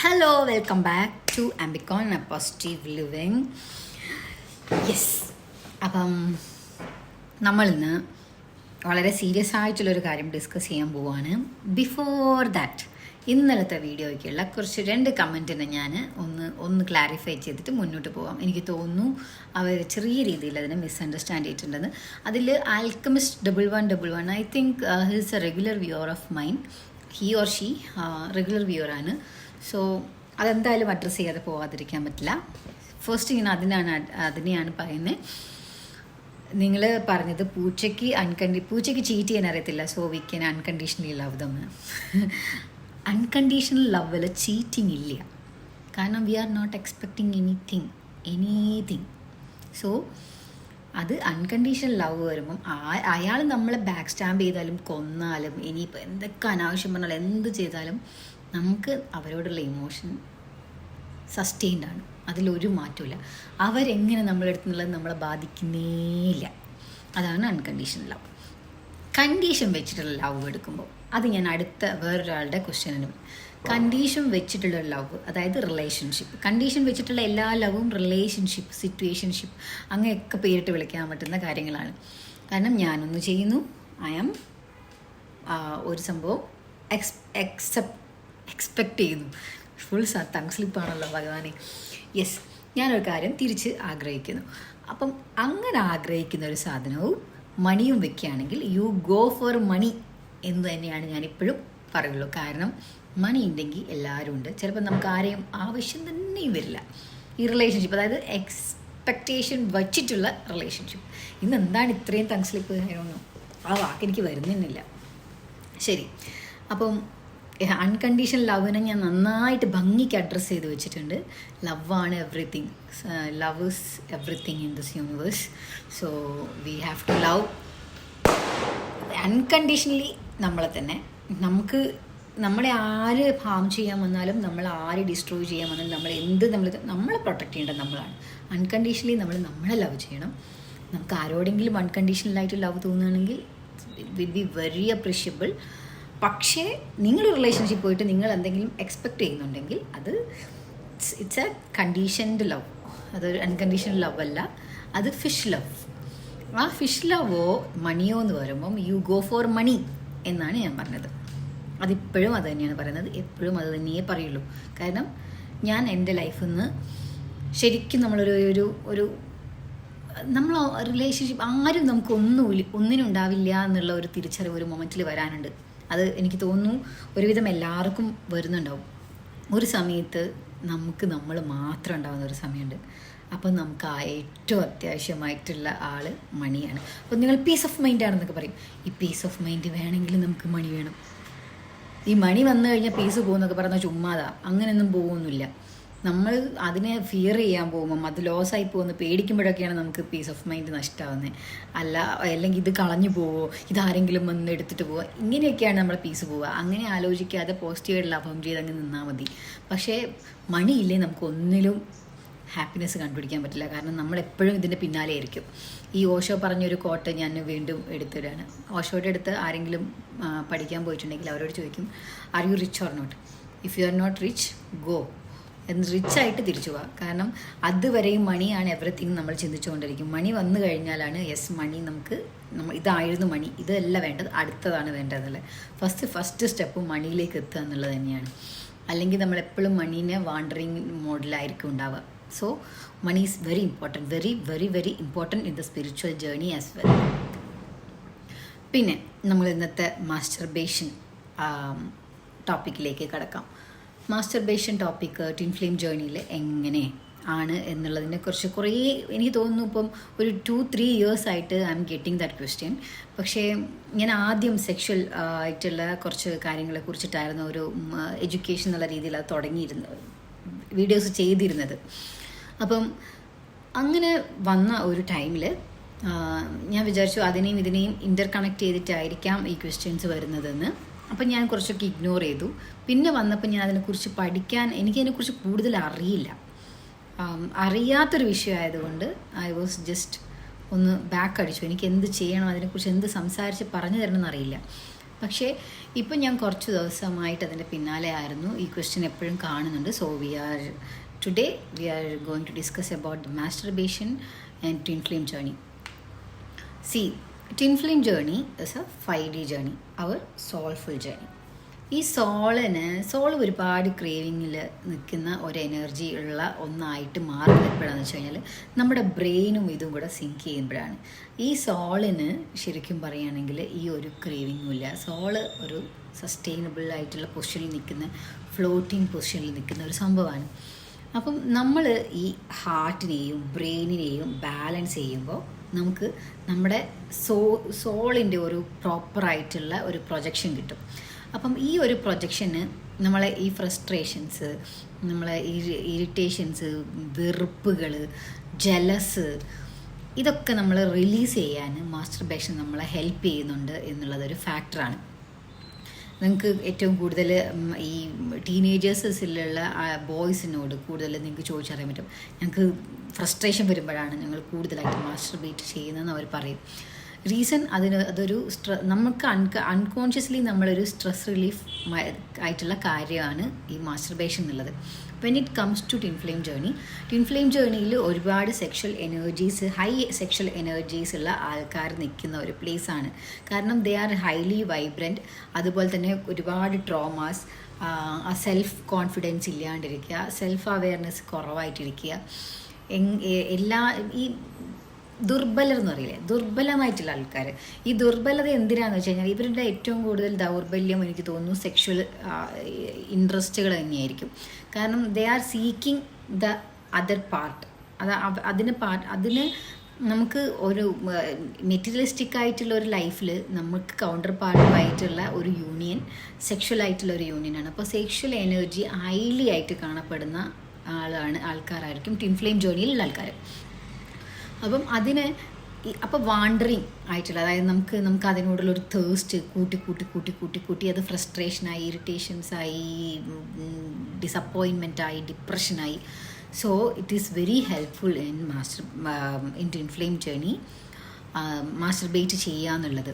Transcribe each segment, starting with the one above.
Hello welcome back to Ambicon positive living yes അപ്പം നമ്മളിന്ന് വളരെ സീരിയസ് ആയിട്ടുള്ളൊരു കാര്യം ഡിസ്കസ് ചെയ്യാൻ പോവാണ്. ബിഫോർ ദാറ്റ് ഇന്നലത്തെ വീഡിയോയ്ക്കുള്ള കുറച്ച് രണ്ട് കമന്റിനെ ഞാൻ ഒന്ന് ഒന്ന് ക്ലാരിഫൈ ചെയ്തിട്ട് മുന്നോട്ട് പോകാം എനിക്ക് തോന്നുന്നു അവർ ചെറിയ രീതിയിൽ അതിനെ മിസ്അണ്ടർസ്റ്റാൻഡ് ചെയ്തിട്ടുണ്ടെന്ന്. അതിൽ alchemist double one double one I think his a regular viewer of mind he or she regular വ്യൂറാണ് so അതെന്തായാലും അഡ്രസ്സ് ചെയ്യാതെ പോകാതിരിക്കാൻ പറ്റില്ല. ഫസ്റ്റ് ഇങ്ങനെ അതിനാണ് അതിനെയാണ് പറയുന്നത് നിങ്ങൾ പറഞ്ഞത് പൂച്ചയ്ക്ക് അൺകണ്ടി പൂച്ചയ്ക്ക് ചീറ്റ് ചെയ്യാൻ അറിയത്തില്ല. So we can unconditionally love them unconditional ലവിൽ cheating ഇല്ല. കാരണം we are not expecting anything anything so അത് അൺകണ്ടീഷണൽ ലവ് വരുമ്പം അയാൾ നമ്മളെ ബാക്ക് സ്റ്റാമ്പ് ചെയ്താലും കൊന്നാലും ഇനിയിപ്പോൾ എന്തൊക്കെ അനാവശ്യം പറഞ്ഞാലും എന്ത് ചെയ്താലും നമുക്ക് അവരോടുള്ള ഇമോഷൻ സസ്റ്റെയിൻഡ് ആണ്. അതിലൊരു മാറ്റമില്ല അവരെങ്ങനെ നമ്മളെടുത്തുള്ളത് നമ്മളെ ബാധിക്കുന്നേയില്ല. അതാണ് അൺകണ്ടീഷണൽ ലവ് കണ്ടീഷൻ വെച്ചിട്ടുള്ള ലവ് എടുക്കുമ്പോൾ അത് ഞാൻ അടുത്ത വേറൊരാളുടെ ക്വസ്റ്റ്യനും കണ്ടീഷൻ വെച്ചിട്ടുള്ള ലവ് അതായത് റിലേഷൻഷിപ്പ് കണ്ടീഷൻ വെച്ചിട്ടുള്ള എല്ലാ ലവും റിലേഷൻഷിപ്പ് സിറ്റുവേഷൻഷിപ്പ് അങ്ങനെയൊക്കെ പേരിട്ട് വിളിക്കാൻ പറ്റുന്ന കാര്യങ്ങളാണ്. കാരണം ഞാനൊന്ന് ചെയ്യുന്നു. ഐ ആം ഒരു സംഭവം എക്സ് എക്സെപ്റ്റ് എക്സ്പെക്റ്റ് ചെയ്യുന്നു ഫുൾ തങ് സ്ലിപ്പാണല്ലോ ഭഗവാനെ. യെസ് ഞാനൊരു കാര്യം തിരിച്ച് ആഗ്രഹിക്കുന്നു. അപ്പം അങ്ങനെ ആഗ്രഹിക്കുന്ന ഒരു സാധനവും മണിയും വെക്കുകയാണെങ്കിൽ യു ഗോ ഫോർ മണി എന്ന് തന്നെയാണ് ഞാനിപ്പോഴും പറയുള്ളൂ. കാരണം മണി ഉണ്ടെങ്കിൽ എല്ലാവരും ഉണ്ട്. ചിലപ്പോൾ നമുക്ക് ആരെയും ആവശ്യം തന്നെയും വരില്ല. ഈ റിലേഷൻഷിപ്പ് അതായത് എക്സ്പെക്റ്റേഷൻ വച്ചിട്ടുള്ള റിലേഷൻഷിപ്പ് ഇന്ന് എന്താണ് ഇത്രയും തങ്സ്ലിപ്പ് ആ വാക്ക് എനിക്ക് വരുന്നില്ല ശരി. അപ്പം അൺകണ്ടീഷണൽ ലവിനെ ഞാൻ നന്നായിട്ട് ഭംഗിക്ക് അഡ്രസ്സ് ചെയ്ത് വെച്ചിട്ടുണ്ട്. ലവാണ് everything love is everything in this universe so we have to love unconditionally നമ്മളെ തന്നെ. നമുക്ക് നമ്മളെ ആര് ഹാം ചെയ്യാൻ വന്നാലും നമ്മൾ ആര് ഡിസ്ട്രോയ് ചെയ്യാൻ വന്നാലും നമ്മൾ എന്ത് നമ്മൾ നമ്മളെ പ്രൊട്ടക്റ്റ് ചെയ്യേണ്ടത് നമ്മളാണ്. അൺകണ്ടീഷണലി നമ്മൾ നമ്മളെ ലവ് ചെയ്യണം. നമുക്ക് ആരോടെങ്കിലും അൺകണ്ടീഷണലായിട്ട് ലവ് തോന്നുകയാണെങ്കിൽ വിൽ ബി വെരി അപ്രീഷ്യബിൾ പക്ഷേ നിങ്ങൾ റിലേഷൻഷിപ്പ് പോയിട്ട് നിങ്ങൾ എന്തെങ്കിലും എക്സ്പെക്റ്റ് ചെയ്യുന്നുണ്ടെങ്കിൽ അത് ഇറ്റ്സ് എ കണ്ടീഷൻഡ് ലവ് അതൊരു അൺകണ്ടീഷണൽ ലവ് അല്ല. അത് ഫിഷ് ലവ് ആ ഫിഷ് ലവോ മണിയോ എന്ന് പറയുമ്പം യു ഗോ ഫോർ മണി എന്നാണ് ഞാൻ പറഞ്ഞത്. അതിപ്പോഴും അത് തന്നെയാണ് പറയുന്നത്. എപ്പോഴും അത് തന്നെയേ പറയുള്ളൂ. കാരണം ഞാൻ എന്റെ ലൈഫിൽ നിന്ന് ശരിക്കും നമ്മളൊരു ഒരു ഒരു നമ്മൾ റിലേഷൻഷിപ്പ് ആരും നമുക്കൊന്നും ഒന്നിനുണ്ടാവില്ല ഒന്നിനും എന്നുള്ള ഒരു തിരിച്ചറിവ് ഒരു മൊമെന്റിൽ വരാനുണ്ട്. അത് എനിക്ക് തോന്നുന്നു ഒരുവിധം എല്ലാവർക്കും വരുന്നുണ്ടാവും. ഒരു സമയത്ത് നമുക്ക് നമ്മൾ മാത്രം ഉണ്ടാകുന്ന ഒരു സമയമുണ്ട്. അപ്പം നമുക്ക് ആ ഏറ്റവും അത്യാവശ്യമായിട്ടുള്ള ആൾ മണിയാണ്. അപ്പോൾ നിങ്ങൾ പീസ് ഓഫ് മൈൻഡ് ആണെന്നൊക്കെ പറയും. ഈ പീസ് ഓഫ് മൈൻഡ് വേണമെങ്കിൽ നമുക്ക് മണി വേണം. ഈ മണി വന്നു കഴിഞ്ഞാൽ പീസ് പോകുന്നൊക്കെ പറഞ്ഞാൽ ചുമ്മാതാ. അങ്ങനെയൊന്നും പോകുന്നില്ല. നമ്മൾ അതിനെ ഫിയർ ചെയ്യാൻ പോകുമ്പം അത് ലോസ് ആയി പോകുന്ന പേടിക്കുമ്പോഴൊക്കെയാണ് നമുക്ക് പീസ് ഓഫ് മൈൻഡ് നഷ്ടമാവുന്നത് അല്ല അല്ലെങ്കിൽ ഇത് കളഞ്ഞു പോവോ ഇതാരെങ്കിലും വന്ന് എടുത്തിട്ട് പോവുക ഇങ്ങനെയൊക്കെയാണ് നമ്മൾ പീസ് പോവുക. അങ്ങനെ ആലോചിക്കാതെ പോസിറ്റീവായിട്ട് ലാഭം ചെയ്ത് അങ്ങ് നിന്നാൽ മതി. പക്ഷേ മണിയില്ലേ നമുക്ക് ഒന്നിലും ഹാപ്പിനെസ് കണ്ടുപിടിക്കാൻ പറ്റില്ല. കാരണം നമ്മൾ എപ്പോഴും ഇതിന്റെ പിന്നാലെ ആയിരിക്കും. ഈ ഓഷോ പറഞ്ഞൊരു കോട്ട് ഞാൻ വീണ്ടും എടുത്തിടാണ് ഓഷോയുടെ അടുത്ത് ആരെങ്കിലും പഠിക്കാൻ പോയിട്ടുണ്ടെങ്കിൽ അവരോട് ചോദിക്കും are you rich or not if you are not rich go rich ആയിട്ട് തിരിച്ചു പോവാം. കാരണം അതുവരെയും മണിയാണ് എവറിത്തിങ് നമ്മൾ ചിന്തിച്ചുകൊണ്ടിരിക്കും. മണി വന്നു കഴിഞ്ഞാലാണ് യെസ് മണി നമുക്ക് നമ്മൾ ഇതായിരുന്നു മണി. ഇതല്ല വേണ്ടത് അടുത്തതാണ് വേണ്ടതല്ലേ ഫസ്റ്റ് ഫസ്റ്റ് സ്റ്റെപ്പ് മണിയിലേക്ക് എത്തുക എന്നുള്ളത് തന്നെയാണ്. അല്ലെങ്കിൽ നമ്മൾ എപ്പോഴും മണീനെ വാണ്ടറിങ് മോഡിലായിരിക്കും ഉണ്ടാവുക. So money is very important very very very important in the spiritual journey as well പിന്നെ നമ്മൾ ഇന്നത്തെ മാസ്റ്റർബേഷൻ ടോപ്പിക്കിലേക്ക് കിടക്കാം. മാസ്റ്റർബേഷൻ ടോപ്പിക്ക് ട്വിൻ ഫ്ലെയിം ജേണിയിൽ എങ്ങനെ ആണ് എന്നുള്ളതിനെ കുറിച്ച് കുറേ എനിക്ക് തോന്നുന്നു ഇപ്പം ഒരു ടു ത്രീ ഇയേഴ്സ് ആയിട്ട് I am getting that question പക്ഷേ ഞാൻ ആദ്യം സെക്ഷൽ ആയിട്ടുള്ള കുറച്ച് കാര്യങ്ങളെ കുറിച്ചിട്ടായിരുന്നു ഒരു എഡ്യൂക്കേഷൻ എന്നുള്ള രീതിയിൽ അത് തുടങ്ങിയിരുന്നത് വീഡിയോസ് ചെയ്തിരുന്നത്. അപ്പം അങ്ങനെ വന്ന ഒരു ടൈമിൽ ഞാൻ വിചാരിച്ചു അതിനെയും ഇതിനെയും ഇന്റർ കണക്ട് ചെയ്തിട്ടായിരിക്കാം ഈ ക്വസ്റ്റ്യൻസ് വരുന്നതെന്ന്. അപ്പം ഞാൻ കുറച്ചൊക്കെ ഇഗ്നോർ ചെയ്തു. പിന്നെ വന്നപ്പോൾ ഞാൻ അതിനെക്കുറിച്ച് പഠിക്കാൻ എനിക്കതിനെക്കുറിച്ച് കൂടുതൽ അറിയില്ല. അറിയാത്തൊരു വിഷയമായതുകൊണ്ട് ഐ വാസ് ജസ്റ്റ് ഒന്ന് ബാക്ക് അടിച്ചു. എനിക്ക് എന്ത് ചെയ്യണം അതിനെക്കുറിച്ച് എന്ത് സംസാരിച്ച് പറഞ്ഞു തരണമെന്ന് അറിയില്ല. പക്ഷേ ഇപ്പം ഞാൻ കുറച്ച് ദിവസമായിട്ട് അതിന്റെ പിന്നാലെ ആയിരുന്നു. ഈ ക്വസ്റ്റ്യൻ എപ്പോഴും കാണുന്നുണ്ട്. So we are today we are going to discuss about masturbation and twin flame journey see twin flame journey is a five D journey our soulful journey ഈ സോളിന് സോൾ ഒരുപാട് ക്രേവിങ്ങിൽ നിൽക്കുന്ന ഒരു എനർജി ഉള്ള ഒന്നായിട്ട് മാറുന്നത് എപ്പോഴാണെന്ന് വെച്ച് കഴിഞ്ഞാൽ നമ്മുടെ ബ്രെയിനും ഇതും കൂടെ സിങ്ക് ചെയ്യുമ്പോഴാണ്. ഈ സോളിന് ശരിക്കും പറയുകയാണെങ്കിൽ ഈ ഒരു ക്രേവിങ്ങും ഇല്ല. സോൾ ഒരു സസ്റ്റൈനബിൾ ആയിട്ടുള്ള പൊസിഷനിൽ നിൽക്കുന്ന ഫ്ലോട്ടിംഗ് പൊസിഷനിൽ നിൽക്കുന്ന ഒരു സംഭവമാണ്. അപ്പം നമ്മൾ ഈ ഹാർട്ടിനെയും ബ്രെയിനിനെയും ബാലൻസ് ചെയ്യുമ്പോൾ നമുക്ക് നമ്മുടെ സോ സോളിന്റെ ഒരു പ്രോപ്പറായിട്ടുള്ള ഒരു പ്രൊജക്ഷൻ കിട്ടും. അപ്പം ഈ ഒരു പ്രൊജക്ഷന് നമ്മളെ ഈ ഫ്രസ്ട്രേഷൻസ് നമ്മളെ ഇറിറ്റേഷൻസ് വെറുപ്പുകൾ ജലസ് ഇതൊക്കെ നമ്മൾ റിലീസ് ചെയ്യാൻ മാസ്റ്റർബേഷൻ നമ്മളെ ഹെൽപ്പ് ചെയ്യുന്നുണ്ട് എന്നുള്ളതൊരു ഫാക്ടറാണ്. നിങ്ങൾക്ക് ഏറ്റവും കൂടുതൽ ഈ ടീനേജേഴ്സിലുള്ള ബോയ്സിനോട് കൂടുതൽ നിങ്ങൾക്ക് ചോദിച്ചറിയാൻ പറ്റും. ഞങ്ങൾക്ക് ഫ്രസ്ട്രേഷൻ വരുമ്പോഴാണ് ഞങ്ങൾ കൂടുതലായിട്ട് മാസ്റ്റർ ബീറ്റ് ചെയ്യുന്നതെന്ന് അവർ പറയും. റീസൺ അതിന് അതൊരു സ്ട്ര നമുക്ക് അൺക അൺകോൺഷ്യസ്ലി നമ്മളൊരു സ്ട്രെസ് റിലീഫ് ആയിട്ടുള്ള കാര്യമാണ് ഈ മാസ്റ്റർബേഷൻ എന്നുള്ളത്. When it comes to twin flame journey twin flame ജേർണിയിൽ ഒരുപാട് sexual energies high sexual energies ഉള്ള ആൾക്കാർ നിൽക്കുന്ന ഒരു പ്ലേസ് ആണ്. കാരണം ദേ ആർ ഹൈലി വൈബ്രന്റ് അതുപോലെ തന്നെ ഒരുപാട് ട്രോമാസ് ആ സെൽഫ് കോൺഫിഡൻസ് ഇല്ലാണ്ടിരിക്കുക സെൽഫ് അവെയർനെസ് കുറവായിട്ടിരിക്കുക എല്ലാ ഈ ദുർബലർ എന്ന് പറയില്ലേ? ദുർബലമായിട്ടുള്ള ആൾക്കാർ ഈ ദുർബലത എന്തിനാന്ന് വെച്ച് കഴിഞ്ഞാൽ ഇവരുടെ ഏറ്റവും കൂടുതൽ ദൗർബല്യം എനിക്ക് തോന്നുന്നു സെക്ഷൽ ഇൻട്രസ്റ്റുകൾ തന്നെയായിരിക്കും. കാരണം they are seeking the other part അത് അതിന് പാർട്ട് അതിന് നമുക്ക് ഒരു മെറ്റീരിയലിസ്റ്റിക് ആയിട്ടുള്ള ഒരു ലൈഫിൽ നമുക്ക് കൗണ്ടർ പാർട്ടുമായിട്ടുള്ള ഒരു യൂണിയൻ സെക്ഷൽ ആയിട്ടുള്ള ഒരു യൂണിയനാണ് അപ്പോൾ സെക്ഷൽ എനർജി ഹൈലി ആയിട്ട് കാണപ്പെടുന്ന ആളാണ് ആൾക്കാരായിരിക്കും. ടിംഫ്ലെയിം ജേണിയിലുള്ള ആൾക്കാർ അപ്പം അതിന് അപ്പോൾ വാണ്ടറിങ് ആയിട്ടുള്ള അതായത് നമുക്ക് നമുക്ക് അതിനോടുള്ള ഒരു തേഴ്സ്റ്റ് കൂട്ടി കൂട്ടി കൂട്ടി കൂട്ടി കൂട്ടി അത് ഫ്രസ്ട്രേഷനായി ഇറിറ്റേഷൻസായി ഡിസപ്പോയിൻമെന്റായി ഡിപ്രഷനായി so it is very helpful in master in to in flame journey masturbate ചെയ്യുക എന്നുള്ളത്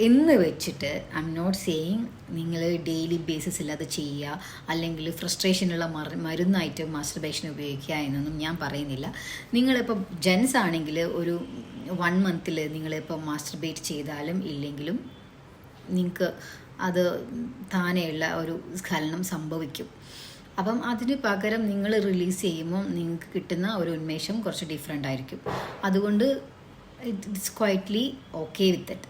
എന്ന് വെച്ചിട്ട് ഐ എം നോട്ട് സെയിങ് നിങ്ങൾ ഡെയിലി ബേസിസിൽ അത് ചെയ്യുക അല്ലെങ്കിൽ ഫ്രസ്ട്രേഷനുള്ള മറ മരുന്നായിട്ട് മാസ്റ്റർബേഷൻ ഉപയോഗിക്കുക എന്നൊന്നും ഞാൻ പറയുന്നില്ല. നിങ്ങളിപ്പോൾ ജെൻസ് ആണെങ്കിൽ ഒരു വൺ മന്തിൽ നിങ്ങളിപ്പോൾ മാസ്റ്റർബേറ്റ് ചെയ്താലും ഇല്ലെങ്കിലും നിങ്ങൾക്ക് അത് താനെയുള്ള ഒരു സ്ഖലനം സംഭവിക്കും. അപ്പം അതിന് പകരം നിങ്ങൾ റിലീസ് ചെയ്യുമ്പോൾ നിങ്ങൾക്ക് കിട്ടുന്ന ഒരു ഉന്മേഷം കുറച്ച് ഡിഫറെന്റ് ആയിരിക്കും. അതുകൊണ്ട് it's quietly okay with it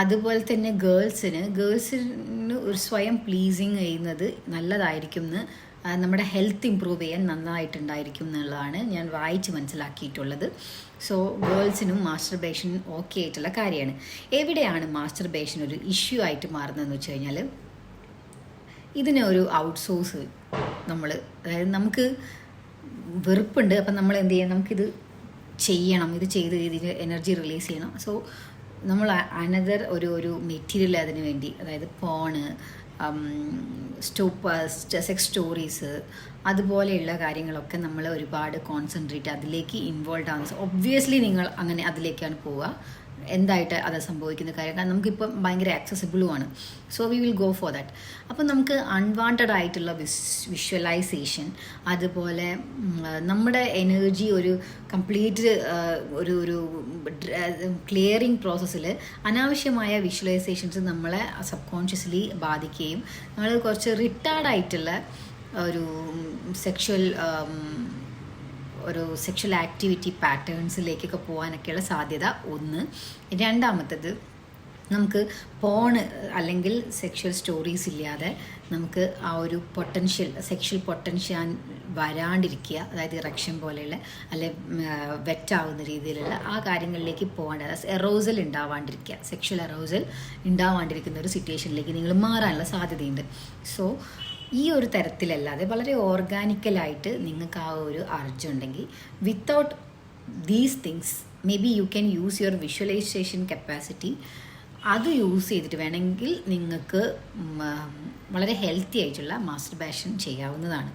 അതുപോലെ തന്നെ ഗേൾസിന് ഗേൾസിന് ഒരു സ്വയം പ്ലീസിങ് ചെയ്യുന്നത് നല്ലതായിരിക്കും എന്ന് നമ്മുടെ ഹെൽത്ത് ഇമ്പ്രൂവ് ചെയ്യാൻ നന്നായിട്ടുണ്ടായിരിക്കും എന്നുള്ളതാണ് ഞാൻ വായിച്ച് മനസ്സിലാക്കിയിട്ടുള്ളത്. സോ ഗേൾസിനും മാസ്റ്റർബേഷൻ ഓക്കെ ആയിട്ടുള്ള കാര്യമാണ്. എവിടെയാണ് മാസ്റ്റർബേഷൻ ഒരു ഇഷ്യൂ ആയിട്ട് മാറുന്നതെന്ന് വെച്ച് കഴിഞ്ഞാൽ ഇതിനെ ഒരു ഔട്ട്സോഴ്സ് നമ്മൾ അതായത് നമുക്ക് വെറുപ്പുണ്ട് അപ്പം നമ്മൾ എന്ത് ചെയ്യണം? നമുക്കിത് ചെയ്യണം ഇത് ചെയ്ത് ഇതിന് എനർജി റിലീസ് ചെയ്യണം. സോ നമ്മൾ അനദർ ഒരു ഒരു മെറ്റീരിയൽ അതിന് വേണ്ടി അതായത് ഫോണ് സ്റ്റോപ്പ് സെക്സ് സ്റ്റോറീസ് അതുപോലെയുള്ള കാര്യങ്ങളൊക്കെ നമ്മൾ ഒരുപാട് കോൺസെൻട്രേറ്റ് അതിലേക്ക് ഇൻവോൾവ് ആവുന്ന ഒബ്വിയസ്ലി നിങ്ങൾ അങ്ങനെ അതിലേക്കാണ് പോവുക. എന്തായിട്ട് അത് സംഭവിക്കുന്ന കാര്യം. കാരണം നമുക്കിപ്പം ഭയങ്കര ആക്സസിബിളുമാണ് so we will go for that അപ്പം നമുക്ക് അൺവാണ്ടഡ് ആയിട്ടുള്ള വിഷ്വലൈസേഷൻ അതുപോലെ നമ്മുടെ എനർജി ഒരു കംപ്ലീറ്റ് ഒരു ഒരു ക്ലിയറിങ് പ്രോസസ്സിൽ അനാവശ്യമായ വിഷ്വലൈസേഷൻസ് നമ്മളെ സബ് കോൺഷ്യസ്ലി ബാധിക്കുകയും നമ്മൾ കുറച്ച് റിട്ടാർഡായിട്ടുള്ള ഒരു സെക്ഷൽ ഒരു സെക്ഷൽ ആക്ടിവിറ്റി പാറ്റേൺസിലേക്കൊക്കെ പോകാനൊക്കെയുള്ള സാധ്യത ഒന്ന്. രണ്ടാമത്തത് നമുക്ക് പോണ് അല്ലെങ്കിൽ സെക്ഷൽ സ്റ്റോറീസ് ഇല്ലാതെ നമുക്ക് ആ ഒരു പൊട്ടൻഷ്യൽ സെക്ഷൽ പൊട്ടൻഷ്യൽ വരാണ്ടിരിക്കുക അതായത് ഇറക്ഷൻ പോലെയുള്ള അല്ലെ വെറ്റാവുന്ന രീതിയിലുള്ള ആ കാര്യങ്ങളിലേക്ക് പോകാണ്ട് എറോസൽ ഉണ്ടാവാണ്ടിരിക്കുക. സെക്ഷൽ എറോസൽ ഉണ്ടാവാണ്ടിരിക്കുന്ന ഒരു സിറ്റുവേഷനിലേക്ക് നിങ്ങൾ മാറാനുള്ള സാധ്യതയുണ്ട്. സോ ഈ ഒരു തരത്തിലല്ലാതെ വളരെ ഓർഗാനിക്കലായിട്ട് നിങ്ങൾക്ക് ആ ഒരു അർജുണ്ടെങ്കിൽ without these things may be you can use your visualization capacity അത് യൂസ് ചെയ്തിട്ട് വേണമെങ്കിൽ നിങ്ങൾക്ക് വളരെ ഹെൽത്തി ആയിട്ടുള്ള മാസ്റ്റർ ബാഷൻ ചെയ്യാവുന്നതാണ്.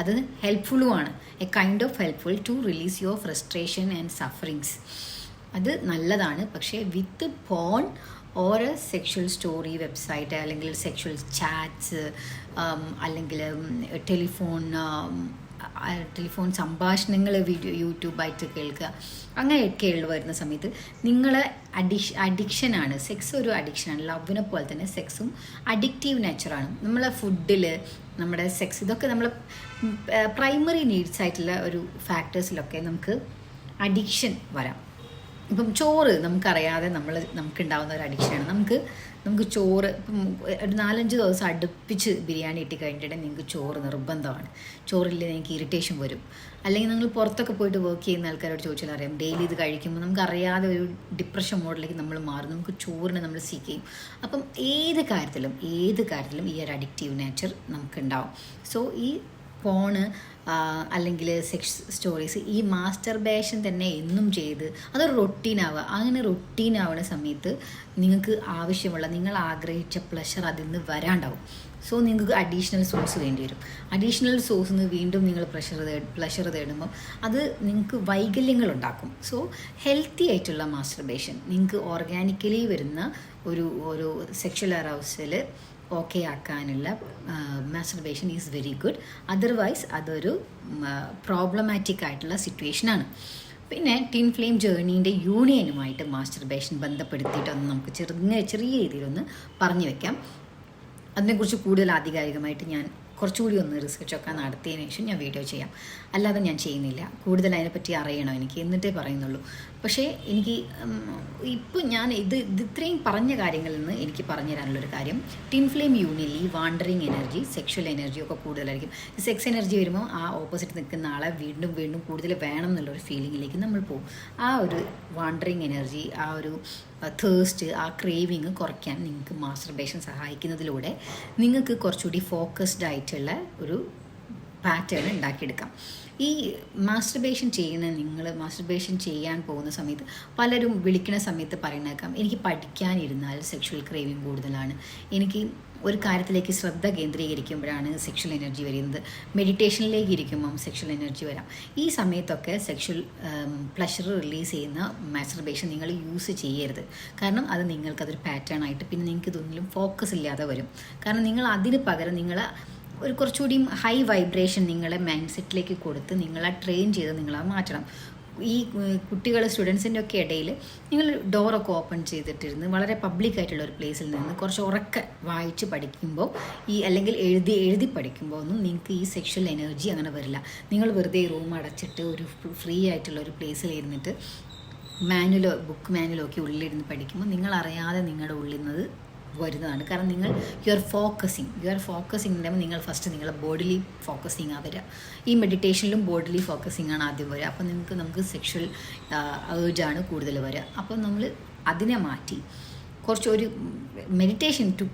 അത് ഹെൽപ്ഫുള്ളുമാണ് a kind of helpful to release your frustration and sufferings അത് നല്ലതാണ്. പക്ഷേ വിത്ത് പോൺ ഓരോ സെക്ഷൽ സ്റ്റോറി വെബ്സൈറ്റ് അല്ലെങ്കിൽ സെക്ഷൽ ചാറ്റ്സ് അല്ലെങ്കിൽ ടെലിഫോൺ ടെലിഫോൺ സംഭാഷണങ്ങൾ വീഡിയോ യൂട്യൂബായിട്ട് കേൾക്കുക അങ്ങനെയൊക്കെയുള്ള വരുന്ന സമയത്ത് നിങ്ങൾ അഡിഷ് അഡിക്ഷനാണ് സെക്സ് ഒരു അഡിക്ഷനാണ് ലവിനെ പോലെ തന്നെ സെക്സും അഡിക്റ്റീവ് നേച്ചറാണ് നമ്മളെ ഫുഡിൽ നമ്മുടെ സെക്സ് ഇതൊക്കെ നമ്മൾ പ്രൈമറി നീഡ്സ് ആയിട്ടുള്ള ഒരു ഫാക്ടേഴ്സിലൊക്കെ നമുക്ക് അഡിക്ഷൻ വരാം. ഇപ്പം ചോറ് നമുക്കറിയാതെ നമ്മൾ നമുക്കുണ്ടാവുന്ന ഒരു അഡിക്ഷനാണ് നമുക്ക് നമുക്ക് ചോറ് ഇപ്പം ഒരു നാലഞ്ച് ദിവസം അടുപ്പിച്ച് ബിരിയാണി ഇട്ടി കഴിഞ്ഞിട്ടുണ്ടെങ്കിൽ നിങ്ങൾക്ക് ചോറ് നിർബന്ധമാണ്. ചോറില്ല നിങ്ങൾക്ക് ഇറിറ്റേഷൻ വരും. അല്ലെങ്കിൽ നിങ്ങൾ പുറത്തൊക്കെ പോയിട്ട് വർക്ക് ചെയ്യുന്ന ആൾക്കാരോട് ചോദിച്ചാൽ അറിയാം ഡെയിലി ഇത് കഴിക്കുമ്പോൾ നമുക്ക് അറിയാതെ ഒരു ഡിപ്രഷൻ മോഡിലേക്ക് നമ്മൾ മാറും നമുക്ക് ചോറിനെ നമ്മൾ സീക്ക് ചെയ്യും. അപ്പം ഏത് കാര്യത്തിലും ഏത് കാര്യത്തിലും ഈ ഒരു അഡിക്റ്റീവ് നേച്ചർ നമുക്കുണ്ടാവും. സോ ഈ ഫോണ് അല്ലെങ്കിൽ സെക്സ് സ്റ്റോറീസ് ഈ മാസ്റ്റർബേഷൻ തന്നെ എന്നും ചെയ്ത് അതൊരു റൊട്ടീനാവുക അങ്ങനെ റൊട്ടീനാവുന്ന സമയത്ത് നിങ്ങൾക്ക് ആവശ്യമുള്ള നിങ്ങൾ ആഗ്രഹിച്ച പ്ലഷർ അതിൽ നിന്ന് വരാണ്ടാവും. സോ നിങ്ങൾക്ക് അഡീഷണൽ സോഴ്സ് വേണ്ടി വരും. അഡീഷണൽ സോഴ്സിൽ നിന്ന് വീണ്ടും നിങ്ങൾ പ്രഷർ പ്ലഷർ തേടുമ്പോൾ അത് നിങ്ങൾക്ക് വൈകല്യങ്ങൾ ഉണ്ടാക്കും. സോ ഹെൽത്തി ആയിട്ടുള്ള മാസ്റ്റർബേഷൻ നിങ്ങൾക്ക് ഓർഗാനിക്കലി വരുന്ന ഒരു ഒരു സെക്ഷൽ അറൗസിൽ ഓക്കെ ആക്കാനുള്ള masturbation is very good otherwise അതൊരു പ്രോബ്ലമാറ്റിക് ആയിട്ടുള്ള സിറ്റുവേഷനാണ് പിന്നെ ടിൻ ഫ്ലെയിം ജേർണീന്റെ യൂണിയനുമായിട്ട് മാസ്റ്റർബേഷൻ ബന്ധപ്പെടുത്തിയിട്ടൊന്ന് നമുക്ക് ചെറിയ ചെറിയ രീതിയിലൊന്ന് പറഞ്ഞു വെക്കാം. അതിനെക്കുറിച്ച് കൂടുതൽ ആധികാരികമായിട്ട് ഞാൻ കുറച്ചുകൂടി ഒന്ന് റിസർച്ചൊക്കെ നടത്തിയതിനു ശേഷം ഞാൻ വീഡിയോ ചെയ്യാം. അല്ലാതെ ഞാൻ ചെയ്യുന്നില്ല. കൂടുതൽ അതിനെപ്പറ്റി അറിയണം എനിക്ക് എന്നിട്ടേ പറയുന്നുള്ളൂ. പക്ഷേ എനിക്ക് ഇപ്പം ഞാൻ ഇത് ഇത് ഇത്രയും പറഞ്ഞ കാര്യങ്ങളിൽ നിന്ന് എനിക്ക് പറഞ്ഞു തരാനുള്ളൊരു കാര്യം. ടിൻ ഫ്ലെയിം യൂണിലി വാണ്ടറിങ് എനർജി സെക്ഷൽ എനർജി ഒക്കെ കൂടുതലായിരിക്കും. സെക്സ് എനർജി വരുമ്പോൾ ആ ഓപ്പോസിറ്റ് നിൽക്കുന്ന ആളെ വീണ്ടും വീണ്ടും കൂടുതൽ വേണം എന്നുള്ളൊരു ഫീലിങ്ങിലേക്ക് നമ്മൾ പോകും. ആ ഒരു വാണ്ടറിങ് എനർജി ആ ഒരു തേഴ്സ്റ്റ് ആ ക്രേവിങ് കുറയ്ക്കാൻ നിങ്ങൾക്ക് മാസ്റ്റർബേഷൻ സഹായിക്കുന്നതിലൂടെ നിങ്ങൾക്ക് കുറച്ചുകൂടി ഫോക്കസ്ഡ് ആയിട്ടുള്ള ഒരു പാറ്റേൺ ഉണ്ടാക്കിയെടുക്കാം. ഈ മാസ്റ്റർബേഷൻ ചെയ്യുന്ന നിങ്ങൾ മാസ്റ്റർബേഷൻ ചെയ്യാൻ പോകുന്ന സമയത്ത് പലരും വിളിക്കുന്ന സമയത്ത് പറയുന്നേക്കാം എനിക്ക് പഠിക്കാനിരുന്നാൽ സെക്ഷൽ ക്രേവിങ് കൂടുതലാണ്. എനിക്ക് ഒരു കാര്യത്തിലേക്ക് ശ്രദ്ധ കേന്ദ്രീകരിക്കുമ്പോഴാണ് സെക്ഷൽ എനർജി വരുന്നത്. മെഡിറ്റേഷനിലേക്ക് ഇരിക്കുമ്പം സെക്ഷൽ എനർജി വരാം. ഈ സമയത്തൊക്കെ സെക്ഷൽ പ്ലഷർ റിലീസ് ചെയ്യുന്ന മാസ്റ്റർബേഷൻ നിങ്ങൾ യൂസ് ചെയ്യരുത്. കാരണം അത് നിങ്ങൾക്കതൊരു പാറ്റേൺ ആയിട്ട് പിന്നെ നിങ്ങൾക്ക് ഇതൊന്നിലും ഫോക്കസ് ഇല്ലാതെ വരും. കാരണം നിങ്ങൾ അതിന് പകരം നിങ്ങൾ ഒരു കുറച്ചുകൂടി ഹൈ വൈബ്രേഷൻ നിങ്ങളെ മൈൻഡ് സെറ്റിലേക്ക് കൊടുത്ത് നിങ്ങളെ ട്രെയിൻ ചെയ്ത് നിങ്ങളെ മാറ്റണം. ഈ കുട്ടികൾ സ്റ്റുഡൻസിന്റെ ഒക്കെ ഇടയിൽ നിങ്ങൾ ഡോറൊക്കെ ഓപ്പൺ ചെയ്തിട്ടിരുന്ന് വളരെ പബ്ലിക് ആയിട്ടുള്ള ഒരു പ്ലേസിൽ നിന്ന് കുറച്ച് ഉറക്കെ വായിച്ച് പഠിക്കുമ്പോൾ ഈ അല്ലെങ്കിൽ എഴുതി എഴുതി പഠിക്കുമ്പോൾ ഒന്നും നിങ്ങൾക്ക് ഈ സെക്ഷൽ എനർജി അങ്ങനെ വരില്ല. നിങ്ങൾ വെറുതെ റൂം അടച്ചിട്ട് ഒരു ഫ്രീ ആയിട്ടുള്ള ഒരു പ്ലേസിൽ ഇരുന്നിട്ട് മാനുവലോ ബുക്ക് മാനുവലോ ഒക്കെ ഉള്ളിലിരുന്ന് പഠിക്കുമ്പോൾ നിങ്ങൾ അറിയാതെ നിങ്ങളുടെ ഉള്ളിൽ നിന്ന് വരുന്നതാണ്. കാരണം നിങ്ങൾ you are focusing you are focusing ഉണ്ടാകുമ്പോൾ നിങ്ങൾ ഫസ്റ്റ് നിങ്ങളെ ബോഡിലി ഫോക്കസിങ് ആ വരിക. ഈ മെഡിറ്റേഷനിലും ബോഡിലി ഫോക്കസിങ് ആണ് ആദ്യം വരിക. അപ്പോൾ നിങ്ങൾക്ക് നമുക്ക് സെക്ഷൽ ഏജാണ് കൂടുതൽ വരിക. അപ്പോൾ നമ്മൾ അതിനെ മാറ്റി. കുറച്ച് ഒരു meditation to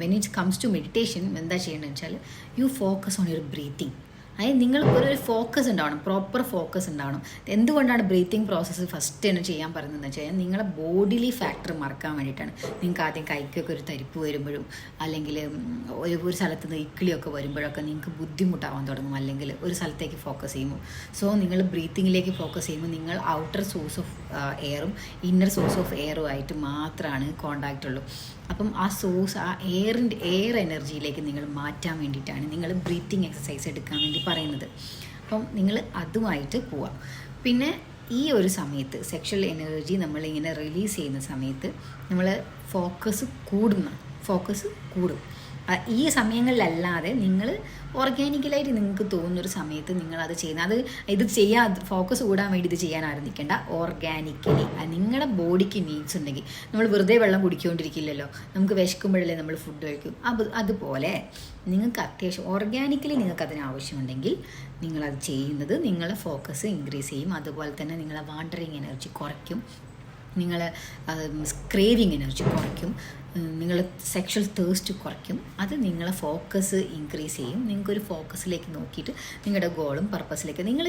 when it comes to meditation എന്താ ചെയ്യേണ്ടതെന്ന് വെച്ചാൽ you focus on your breathing അതായത് നിങ്ങൾക്കൊരു ഫോക്കസ് ഉണ്ടാവണം പ്രോപ്പർ ഫോക്കസ് ഉണ്ടാവണം. എന്തുകൊണ്ടാണ് ബ്രീത്തിങ് പ്രോസസ്സ് ഫസ്റ്റ് തന്നെ ചെയ്യാൻ പറയുന്നതെന്ന് വെച്ച് കഴിഞ്ഞാൽ നിങ്ങളെ ബോഡിലി ഫാക്ടർ മറക്കാൻ വേണ്ടിയിട്ടാണ്. നിങ്ങൾക്ക് ആദ്യം കൈക്കൊക്കെ ഒരു തരിപ്പ് വരുമ്പോഴും അല്ലെങ്കിൽ ഒരു സ്ഥലത്ത് നിന്ന് ഇക്കിളിയൊക്കെ വരുമ്പോഴൊക്കെ നിങ്ങൾക്ക് ബുദ്ധിമുട്ടാവാൻ തുടങ്ങും അല്ലെങ്കിൽ ഒരു സ്ഥലത്തേക്ക് ഫോക്കസ് ചെയ്യുമ്പോൾ. സോ നിങ്ങൾ ബ്രീത്തിങ്ങിലേക്ക് ഫോക്കസ് ചെയ്യുമ്പോൾ നിങ്ങൾ ഔട്ടർ സോഴ്സ് ഓഫ് എയറും ഇന്നർ സോഴ്സ് ഓഫ് എയറും ആയിട്ട് മാത്രമാണ് കോണ്ടാക്റ്റ് ഉള്ളൂ. അപ്പം ആ സോഴ്സ് ആ എയറിന്റെ എയർ എനർജിയിലേക്ക് നിങ്ങൾ മാറ്റാൻ വേണ്ടിയിട്ടാണ് നിങ്ങൾ ബ്രീത്തിങ് എക്സസൈസ് എടുക്കാൻ വേണ്ടി പറയുന്നത്. അപ്പം നിങ്ങൾ അതുമായിട്ട് പോവാം. പിന്നെ ഈ ഒരു സമയത്ത് സെക്ഷൽ എനർജി നമ്മളിങ്ങനെ റിലീസ് ചെയ്യുന്ന സമയത്ത് നമ്മൾ ഫോക്കസ് കൂടുന്ന ഫോക്കസ് കൂടും. ഈ സമയങ്ങളിലല്ലാതെ നിങ്ങൾ ഓർഗാനിക്കലായിട്ട് നിങ്ങൾക്ക് തോന്നുന്ന ഒരു സമയത്ത് നിങ്ങൾ അത് ചെയ്യുന്നത് അത് ഇത് ചെയ്യാൻ ഫോക്കസ് കൂടാൻ വേണ്ടി ഇത് ചെയ്യാൻ ആരംഭിക്കേണ്ട. ഓർഗാനിക്കലി നിങ്ങളുടെ ബോഡിക്ക് നീഡ്സ് ഉണ്ടെങ്കിൽ നമ്മൾ വെറുതെ വെള്ളം കുടിക്കൊണ്ടിരിക്കില്ലല്ലോ. നമുക്ക് വിശക്കുമ്പോഴല്ലേ നമ്മൾ ഫുഡ് കഴിക്കും. അത് അതുപോലെ നിങ്ങൾക്ക് അത്യാവശ്യം ഓർഗാനിക്കലി നിങ്ങൾക്ക് അതിന് ആവശ്യമുണ്ടെങ്കിൽ നിങ്ങളത് ചെയ്യുന്നത് നിങ്ങളെ ഫോക്കസ് ഇൻക്രീസ് ചെയ്യും. അതുപോലെ തന്നെ നിങ്ങളെ വാണ്ടറിങ് എനർജി കുറയ്ക്കും. നിങ്ങൾ ക്രേവിങ് എനർജി കുറയ്ക്കും. നിങ്ങൾ സെക്ഷൽ തേഴ്സ്റ്റ് കുറയ്ക്കും. അത് നിങ്ങളെ ഫോക്കസ് ഇൻക്രീസ് ചെയ്യും. നിങ്ങൾക്കൊരു ഫോക്കസിലേക്ക് നോക്കിയിട്ട് നിങ്ങളുടെ ഗോളും പർപ്പസിലേക്ക് നിങ്ങൾ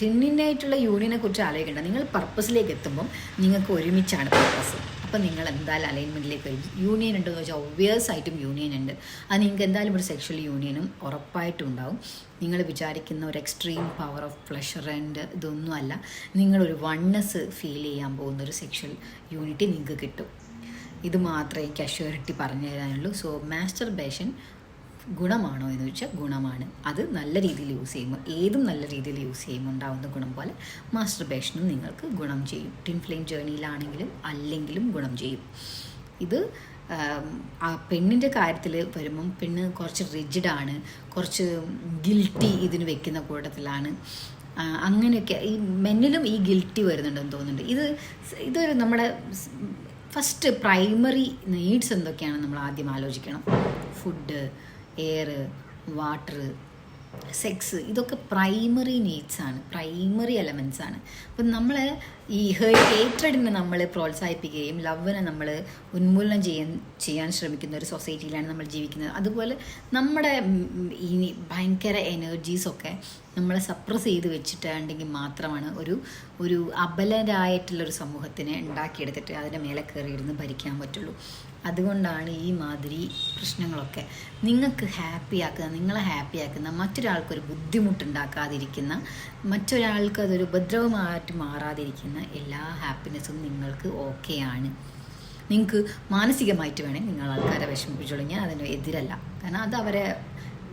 ടിന്നിന്റെ ആയിട്ടുള്ള യൂണിയനെ കുറിച്ച് ആലോചിക്കേണ്ട. നിങ്ങൾ പർപ്പസിലേക്ക് എത്തുമ്പം നിങ്ങൾക്ക് ഒരുമിച്ചാണ് പർപ്പസ് അപ്പം നിങ്ങൾ എന്തായാലും അലൈൻമെന്റിലേക്ക് വരും. യൂണിയൻ ഉണ്ടെന്ന് വെച്ചാൽ ഒബ്വിയസ് ആയിട്ടും യൂണിയൻ ഉണ്ട്. അത് നിങ്ങൾക്ക് എന്തായാലും ഒരു സെക്ഷൽ യൂണിയനും ഉറപ്പായിട്ടും ഉണ്ടാവും. നിങ്ങൾ വിചാരിക്കുന്ന ഒരു extreme power of pleasure and ഇതൊന്നും അല്ല. നിങ്ങളൊരു വണ്ണസ് ഫീൽ ചെയ്യാൻ പോകുന്ന ഒരു സെക്ഷൽ യൂണിറ്റി നിങ്ങൾക്ക് കിട്ടും. ഇത് മാത്രമേ എനിക്ക് അഷ്യൂരിറ്റി പറഞ്ഞു തരാനുള്ളൂ സോ മാസ്റ്റർബേഷൻ ഗുണമാണോ എന്ന് ചോദിച്ചാൽ ഗുണമാണ്. അത് നല്ല രീതിയിൽ യൂസ് ചെയ്യുമ്പോൾ ഏതും നല്ല രീതിയിൽ യൂസ് ചെയ്യുമ്പോൾ ഉണ്ടാവുന്ന ഗുണം പോലെ മാസ്റ്റർബേഷനും നിങ്ങൾക്ക് ഗുണം ചെയ്യും. ടിൻ ഫ്ലെയിം ജേർണിയിലാണെങ്കിലും അല്ലെങ്കിലും ഗുണം ചെയ്യും. ഇത് ആം, പെണ്ണിന്റെ കാര്യത്തിൽ വരുമ്പം പെണ്ണ് കുറച്ച് റിജിഡാണ് കുറച്ച് ഗിൽറ്റി ഇതിന് വെക്കുന്ന കൂട്ടത്തിലാണ്. അങ്ങനെയൊക്കെ ഈ മെന്നിലും ഈ ഗിൽറ്റി വരുന്നുണ്ടെന്ന് തോന്നുന്നുണ്ട്. ഇത് ഇതൊരു നമ്മുടെ ഫസ്റ്റ് പ്രൈമറി നീഡ്സ് എന്തൊക്കെയാണ് നമ്മൾ ആദ്യം ആലോചിക്കണം. ഫുഡ് എയർ വാട്ടർ സെക്സ് ഇതൊക്കെ പ്രൈമറി നീഡ്സ് ആണ്. പ്രൈമറി എലമെന്റ്സ് ആണ്. അപ്പം നമ്മൾ ഈ ഹേറ്റഡിനെ നമ്മൾ പ്രോത്സാഹിപ്പിക്കുകയും ലവിനെ നമ്മൾ ഉന്മൂലനം ചെയ്യാൻ ചെയ്യാൻ ശ്രമിക്കുന്ന ഒരു സൊസൈറ്റിയിലാണ് നമ്മൾ ജീവിക്കുന്നത്. അതുപോലെ നമ്മുടെ ഈ ഭയങ്കര എനർജീസൊക്കെ നമ്മളെ സപ്രസ് ചെയ്ത് വെച്ചിട്ടുണ്ടെങ്കിൽ മാത്രമാണ് ഒരു ഒരു അബലരായിട്ടുള്ളൊരു സമൂഹത്തിനെ ഉണ്ടാക്കിയെടുത്തിട്ട് അതിന്റെ മേലെ കയറിയിരുന്ന് ഭരിക്കാൻ പറ്റുള്ളൂ. അതുകൊണ്ടാണ് ഈ മാതിരി പ്രശ്നങ്ങളൊക്കെ. നിങ്ങൾക്ക് ഹാപ്പിയാക്കുന്ന നിങ്ങളെ ഹാപ്പിയാക്കുന്ന മറ്റൊരാൾക്കൊരു ബുദ്ധിമുട്ടുണ്ടാക്കാതിരിക്കുന്ന മറ്റൊരാൾക്ക് അതൊരു ഉപദ്രവമായിട്ട് മാറാതിരിക്കുന്ന എല്ലാ ഹാപ്പിനെസ്സും നിങ്ങൾക്ക് ഓക്കെയാണ് നിങ്ങൾക്ക് മാനസികമായിട്ട് വേണേൽ നിങ്ങൾ ആൾക്കാരെ വിഷമിപ്പിച്ചോളൂ. ഞാൻ അതിന് എതിരല്ല. കാരണം അത് അവരെ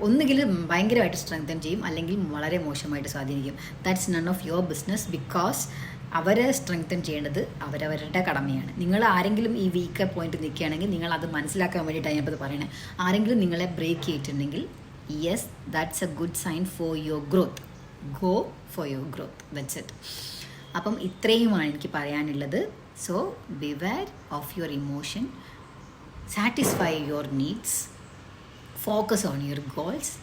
ഒന്നുകിൽ ഭയങ്കരമായിട്ട് സ്ട്രെങ്തൻ ചെയ്യും അല്ലെങ്കിൽ വളരെ മോശമായിട്ട് സ്വാധീനിക്കും. That's none of your business because അവരെ സ്ട്രെങ്തൻ ചെയ്യേണ്ടത് അവരവരുടെ കടമയാണ്. നിങ്ങൾ ആരെങ്കിലും ഈ വീക്ക് പോയിന്റ് നിൽക്കുകയാണെങ്കിൽ നിങ്ങൾ അത് മനസ്സിലാക്കാൻ വേണ്ടിയിട്ടാണ് ഞാനിപ്പോൾ പറയണത് ആരെങ്കിലും നിങ്ങളെ ബ്രേക്ക് ചെയ്തിട്ടുണ്ടെങ്കിൽ yes that's a good sign for your growth go for your growth that's it അപ്പം ഇത്രയുമാണ് എനിക്ക് പറയാനുള്ളത്. So beware of your emotion satisfy your needs focus on your goals,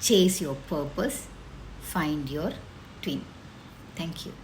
chase your purpose, find your twin. Thank you.